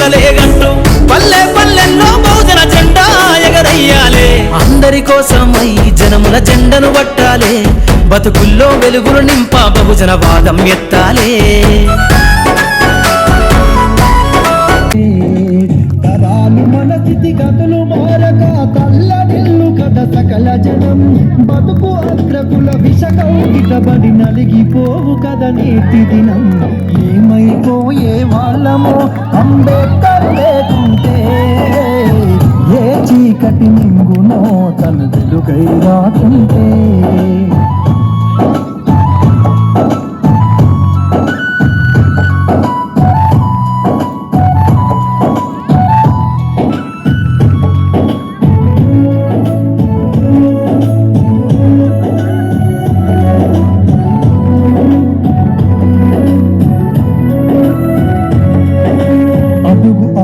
కలలేగంటూ పల్లె పల్లెల్లో బహుజన జెండా ఎగరయ్యాలే. అందరి కోసమై జనముల జెండను పట్టాలే బతుకుల్లో వెలుగులు నింప బహుజన వాదం ఎత్తాలే. సకల జనం. బతుకు అగ్రకుల విషకౌకితబడి నలిగిపోవు కథ నేతి దినం. చీకటి నింగునో తన వెలుగై రాకుంటే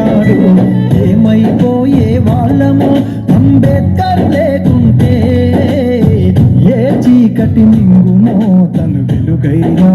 చేశాడు ఏమైపోయే వాళ్ళము అంబేద్కర్ లేకుంటే ఏ చీకటి మింగునో తను వెలుగైనా